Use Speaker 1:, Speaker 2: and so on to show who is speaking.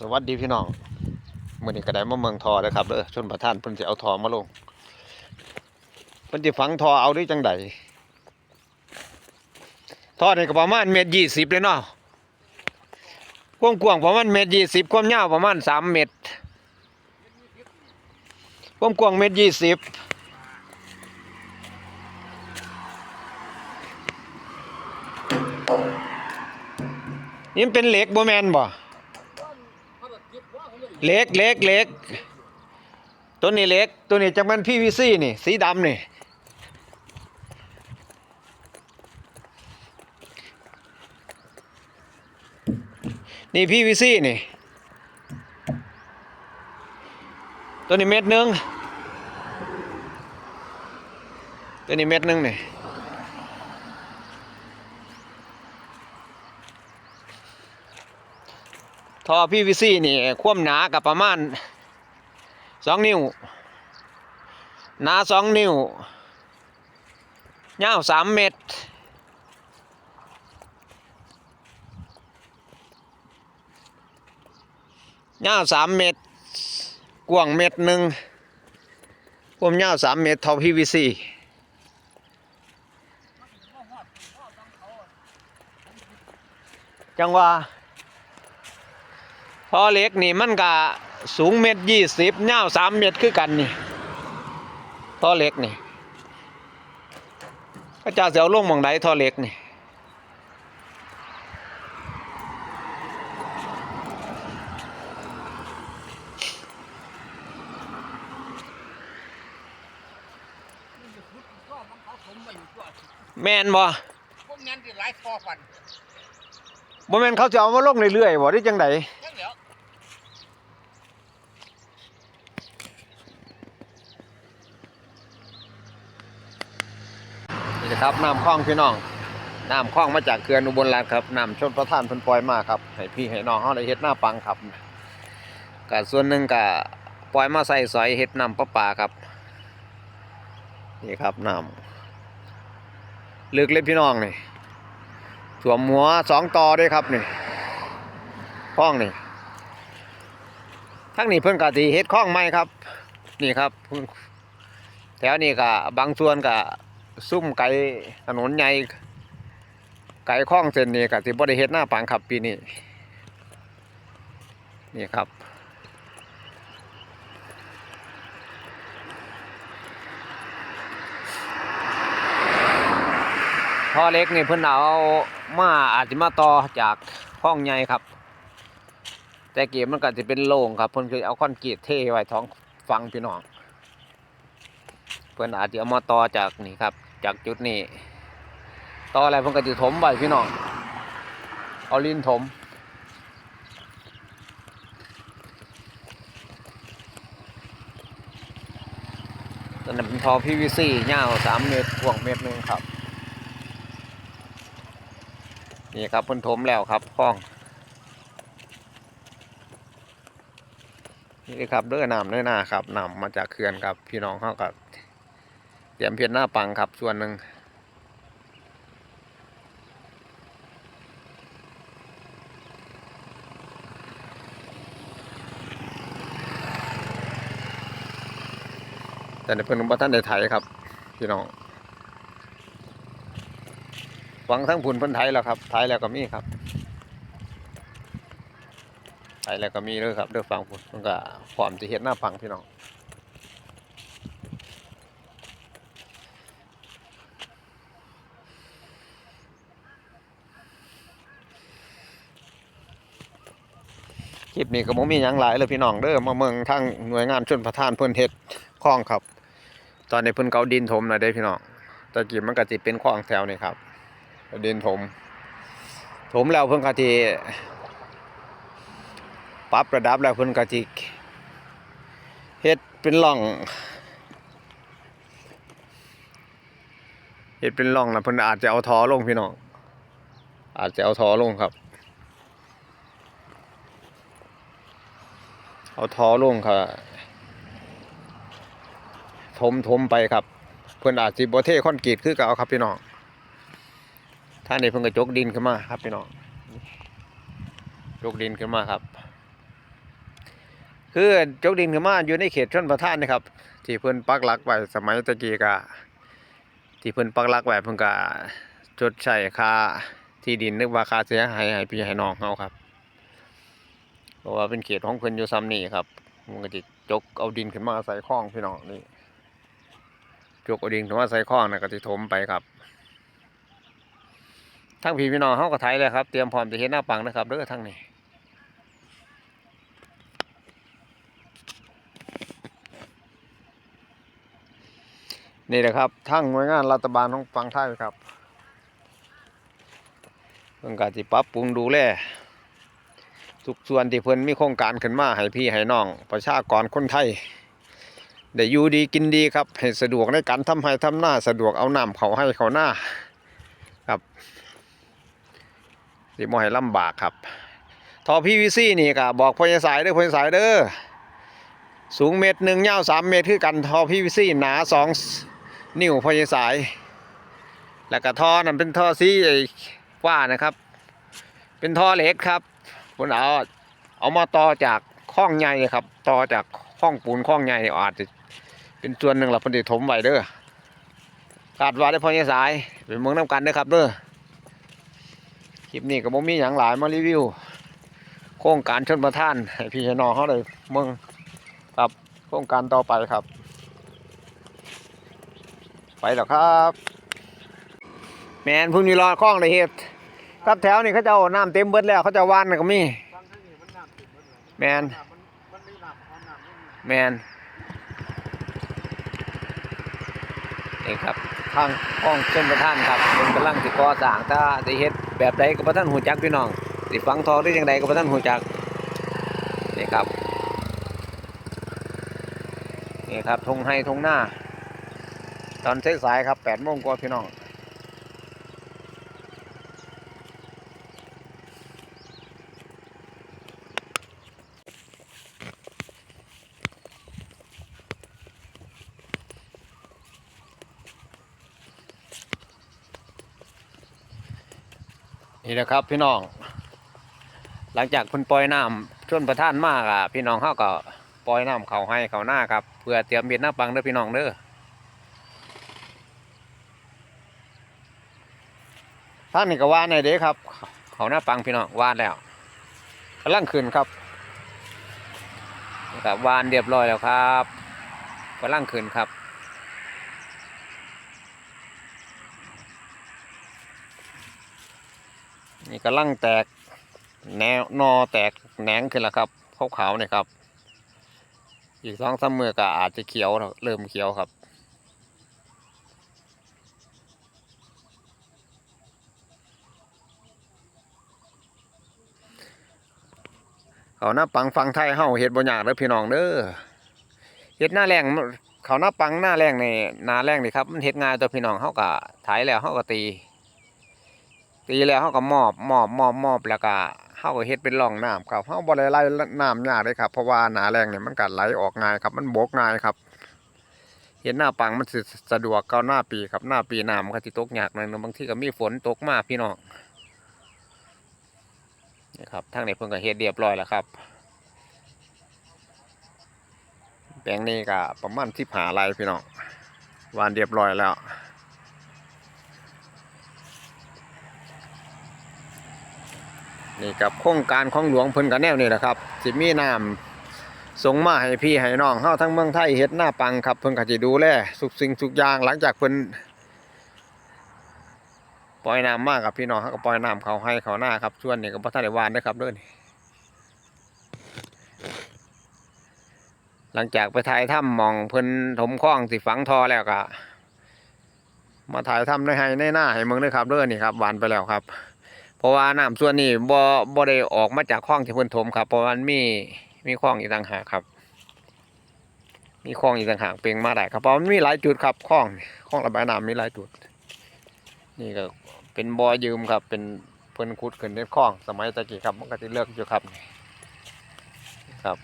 Speaker 1: สวัสดีพี่น้องมื้อนี้ก็ได้มาเมืองทอแล้วครับเด้อชนประทานเพิ่นสิเอาทอมาลงเพิ่นสิฝังทอเอาได้จังไดทอนี่ก็ประมาณเมตร20เลยเนาะกว้างๆประมาณเมตร20ความยาวประมาณ3เมตรความกว้างเมตร20นี่มันเป็นเหล็กบ่แมนบ่ เล็กเล็กเล็กตัวนี้เล็ก ตัวนี้จะเป็นพีวีซีนี่ สีดำนี่ นี่พีวีซีนี่ ตัวนี้เม็ดหนึง ตัวนี้เม็ดหนึงนี่ ท่อ PVC นี่ความหนากับประมาณสองนิ้ว หนาสองนิ้วยาวสามเมตร ยาวสามเมตร กว้างเมตรหนึ่งความยาวสามเมตรท่อ PVC จังว่า อเหล็กนี่มันก็สูงเมตรยี่สิบยาวสามเมตรคือกันนี่ท่อเหล็กนี่ก็จะเสียวลงหมองใดท่อเหล็กนี่แม่นบ่
Speaker 2: พวกนั้นที่ไล่คอฟัน
Speaker 1: บ่แม่นเขาจะเอามาลงเรื่อยๆบ่ได้จังได
Speaker 2: ยังเดี๋ยว
Speaker 1: นี่นะ ครับน้ำคลองพี่น้องน้ำคลองมาจากเขื่อนอุบลรัตน์ครับน้ำชนประทานพิ่นปล่อยมาครับให้พี่ให้น้องเฮาได้เฮ็ดหน้าปังครับก็ส่วนหนึ่งก็ปล่อยมาใส่สอยเฮ็ดน้ำประปาครับนี่ครับน้ำลึกเลยพี่น้องนี่ถ่วมหัวสองต่อด้วยครับนี่คลองนี่ทั้งนี้เพิ่นก็สิเฮ็ดคลองใหม่ครับ นี่ครับแถวนี้ก็บางส่วนก็ ซุ่มไก่ถนนใหญ่ไก่ข้องเส้นนี้ก็สิบ่ได้เฮ็ดหน้าปังครับปีนี้นี่ครับ ท่อเล็กนี่เพิ่นเอามาอาจจะมาต่อจากห้องใหญ่ครับ แต่เกมมันก็จะเป็นโล่งครับเพิ่นคือเอาคอนกรีตเทไว้ท้องฟังพี่น้องเพื่อนอาจจะเอามาต่อจากนี่ครับ จากจุดนี้ต่ออะไรเพิ่นก็จะถมไปพี่น้องเอาลิ้นถมตอนนั้เป็นทอ PVC ยาวสามเมตรกว้างเมตรหนึ่งครับ นี่ครับเพิ่นถมแล้วครับคลอง นี่ครับเด้อน้ำเด้อหน้าครับน้ำมาจากเขื่อนครับพี่น้องเข้ากับ เตรียมเพียนหน้าปังครับส่วนหนึ่งแต่ในเพิ่นบ่ท่านได้ไถครับพี่น้องฟังทั้งผุนเพิ่นไถแล้วครับไถแล้วก็มีครับไปแล้วก็มีเด้อครับเด้อฟังพุ่นมันก็พร้อมจะเฮ็ดหน้าฟังพี่น้อง คลิปนี้ก็บ่มีหยังหลายเลยพี่น้องเด้อมาเมืองทางหน่วยงานชนประทานเพิ่นเฮ็ดคลองครับ ตอนนี้เพิ่นเกาดินถมแล้วเด้พี่น้องตะกี้มันก็สิเป็นคลองแถวนี่ครับดินถม ถมแล้วเพิ่นก็สิปรับระดับแล้วเพิ่นก็จิเฮ็ดเป็นร่องเฮ็ดเป็นร่องแล้วเพิ่นอาจจะเอาทอลงพี่น้องอาจจะเอาทอลงครับ เอาท่อลงค่ะถมถมไปครับ เพิ่อนอาจสิบเทคอนกรีตคือเก่าครับพี่น้องท่านนี้เพิ่นก็จกดินขึ้นมาครับพี่น้องจกดินขึ้นมาครับ คือจกดินขึ้นมาอยู่ในเขตชนประทานนะครับ ที่เพิ่อนปักหลักไว้สมัยตะกี้ก็ที่เพิ่อนปักหลักไว้เพิ่นก็จดใช้ค่าที่ดินนึกว่าค่าเสียหายให้พี่ให้น้องเฮาครับ ราะว่าเป็นเขตของเพิ่นอยู่ซ้ำนี่ครับมันก็สิจกเอาดินขึ้นมาใส่คลองพี่น้องนี่จกเอาดินขึ้นมาใส่คลองน่ะก็สิถมไปครับทั้งพี่พี่น้องเฮาก็ไถเลยครับเตรียมพร้อมจะเฮ็ดหน้าปังนะครับเด้อทั้งนี้นี่แหละครับทั้งหน่วยงานรัฐบาลของฝั่งไทยครับเพิ่นก็สิปรับปรุงดูแล ทุกส่วนที่เพิ่นมีโครงการขึ้นมาให้พี่ให้น้อง ประชากรคนไทยได้อยู่ดีกินดีครับให้สะดวกในการทำให้ทำหน้าสะดวกเอาน้ำเขาให้เขาหน้าครับสิบ่ให้ลำบากครับทอพีวีซีนี่ก็บอกพญสายเด้อพญสายเด้อสูงเมตรหนึ่งยาวสามเมตรคือกันทอพีวีซีหนาสองนิ้วพญสาย แล้วก็ท่อนั่นเป็นท่อสีไอ้ฟ้านะครับ เป็นท่อเหล็กครับ ผมเอาเอามาต่อจากข้องใหญ่ครับ ต่อจากข้องปูนข้องใหญ่อาจจะเป็นส่วนหนึ่งหละเพันธิถมไว้เด้อคาดว่าได้พอสายเป็นเมืองน้ำกันเด้อครับเด้อคลิปนี้ก็บ่มีอย่างหลายมารีวิว โครงการชนประทานให้พี่ให้น้อเขาเลยเมืองครับโครงการต่อไปครับ ไปแล้วครับ แมนพุ่นมีรอคล้องเลยเฮ็ด ครับแถวนี่เขาจะเอาน้ำเต็มเบิดแล้วเขาจะวานนะก็มี
Speaker 2: ฟังทั้งนี้มันน้ำติดมันเหรอ
Speaker 1: แมนแมนนี่ครับทางห้องเช่นประท่านครับเป็นกำลังสิก่อสร้างถ้าได้เฮ็ดแบบใดก็บ่ทันหูจักพี่น้องสิฝังทองหรือจังใดก็บ่ทันหูจักนี่ครับนี่ครับทงให้ทงหน้า ตอนสายๆครับ8โมงกว่าพี่น้อง นี่นะครับพี่น้อง หลังจากเพิ่นปล่อยน้ำชนประทานมากอะพี่น้องเขาก็ปล่อยน้ำเขาให้เขาหน้าครับเพื่อเตรียมเบ็ดหน้าปังเด้อพี่น้องเด้อท่านนี่ก็ว่านในเด้ครับ เขาหน้าปังพี่น้องว่านแล้วกำลังขึ้นครับนี่ครับวานเรียบร้อยแล้วครับกำลังขึ้นครับ นี่กำลังแตกแนวนอแตกแหนงขึ้นแล้วครับขาวๆเนี่ยครับ อีกสองสามมือก็อาจจะเขียวเริ่มเขียวครับเขาหน้าปังฟังไทยเฮาเฮ็ดบ่ยากเด้อพี่น้องเด้อเฮ็ดหน้าแรงเขาหน้าปังหน้าแรงนี่หน้าแรงนี่ครับมันเฮ็ดง่ายตัวพี่น้องเฮาก็ไถแล้วเฮาก็ตี ตีแล้วเขาก็มอบมอบมอบมอบแล้วก็เขาก็เฮ็ดเป็นร่องน้ำครับเขาบ่ได้ไล่น้ำยากเลยครับ เพราะว่าหนาแรงเนี่ยมันก็ไหลออกง่ายครับ มันบกง่ายครับ เห็นหน้าปังมันสะดวกเก่าหน้าปีครับหน้าปีน้ำมันก็สิตกยากหน่อยนึงบางทีก็มีฝนตกมากพี่น้องนี่ครับทางในี้เพิ่นก็เฮ็ดเรียบร้อยแล้วครับแปลงนี้ก็ประมาณ15ไรพี่น้องวานเรียบร้อยแล้ว นี่กับโครงการของหลวงเพิ่นกันแนวนี่แหละครับสิมีน้ำส่งมาให้พี่ให้น้องเฮาทั้งเมืองไทยเฮ็ดหน้าปังครับเพิ่นก็สิดูแลทุกสิ่งทุกอย่างหลังจากเพิ่นปล่อยน้ำมากับพี่น้องเฮาก็ปล่อยน้ำเขาให้เขาหน้าครับส่วนนี้ก็บ่ทันได้วานนะครับเด้อนี่หลังจากไปถ่ายถ้ำมองเพิ่นถมคลองสิฝังทอแล้วก็มาถ่ายถ้ำในให้ในหน้าให้เมืองด้วยครับเด้อนี่ครับวานไปแล้วครับ เพราะว่าน้ำส่วนนี้บ่บ่ได้ออกมาจากคลองที่เพิ่นถมครับเพราะว่ามันมีมีคลองอีกต่างหากครับ มีคลองอีกต่างหากเปล่งมาได้ครับเพราะมันมีหลายจุดครับคลองคลองระบายน้ำมีหลายจุด นี่ก็เป็นบ่อยืมครับ เป็นเพิ่นขุดขึ้นในคลอง สมัยตะกี้ครับมันก็จะเลิกอยู่ครับครับ